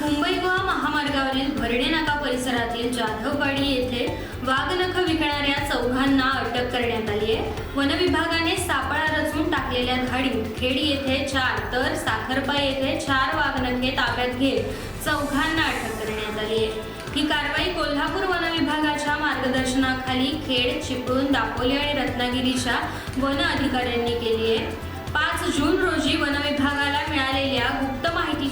मुंबई गोवा महामार्गावरील भरणे नाका परिसरातील जाधववाडी येथे वाघनख विकणाऱ्या चौघांना अटक करण्यात आली आहे. वनविभागाने सापळा रचून टाकलेल्या धाडीत खेड येथे चार तर साखरपा येथे चार वाघनखे ताब्यात घेत चौघांना अटक करण्यात आली आहे. ही कारवाई कोल्हापूर वनविभागाच्या मार्गदर्शनाखाली खेड चिपळूण दापोली आणि रत्नागिरीच्या वन अधिकाऱ्यांनी केली आहे. पाच जून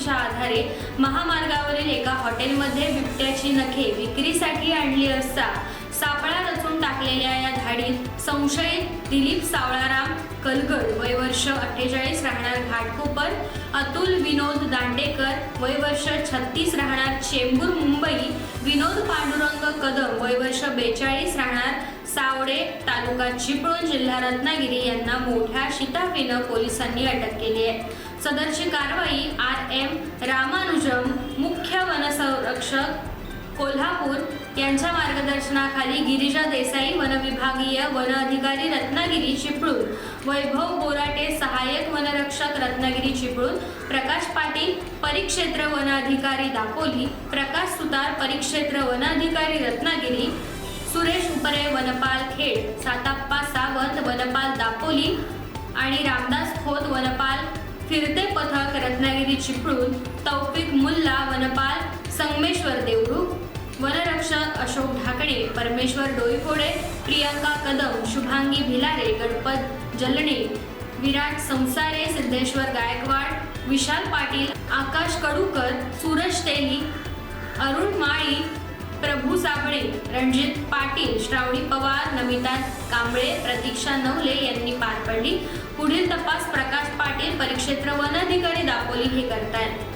माहितीच्या आधारे महामार्गावरील एका हॉटेलमध्ये बिबट्याची नखे विक्रीसाठी आणली असता सापळा रचून टाकलेल्या या धाडीत संशयित दिलीप सावळाराम कलगड वय वर्ष अठ्ठेचाळीस राहणार घाटकोपर अतुल विनोद दांडेकर वय वर्ष छत्तीस राहणार चेंबूर मुंबई विनोद पांडुरंग कदम वय वर्ष बेचाळीस राहणार सावडे तालुका चिपळूण जिल्हा रत्नागिरी यांना मोठ्या शिताफीनं पोलिसांनी अटक केली आहे. सदरची कारवाई आर एम रामानुजम मुख्य वनसंरक्षक कोल्हापूर यांच्या मार्गदर्शनाखाली गिरिजा देसाई वनविभागीय वन अधिकारी रत्नागिरी चिपळूण वैभव बोराटे सहाय्यक वनरक्षक रत्नागिरी चिपळूण प्रकाश पाटील परिक्षेत्र वन अधिकारी दापोली प्रकाश सुतार परिक्षेत्र वन अधिकारी रत्नागिरी सुरेश उपरे वनपाल खेड साताप्पा सावंत वनपाल दापोली आणि रामदास खोत वनपाल फिरते पथक रत्नागिरी चिपळूण तौफिक मुल्ला वनपाल संगमेश्वर देवरुख वनरक्षक अशोक ढाकणे परमेश्वर डोईफोडे प्रियंका कदम शुभांगी भिलारे गणपत जलणे. विराट संसारे सिद्धेश्वर गायकवाड विशाल पाटील आकाश कडूकर सूरज तेली अरुण माळी प्रभू साबळे रणजित पाटील श्रावणी पवार नमिता कांबळे प्रतीक्षा नवले यांनी पार पडली. पुढील तपास प्रकाश पाटील परिक्षेत्र वन अधिकारी दापोली हे करतायत.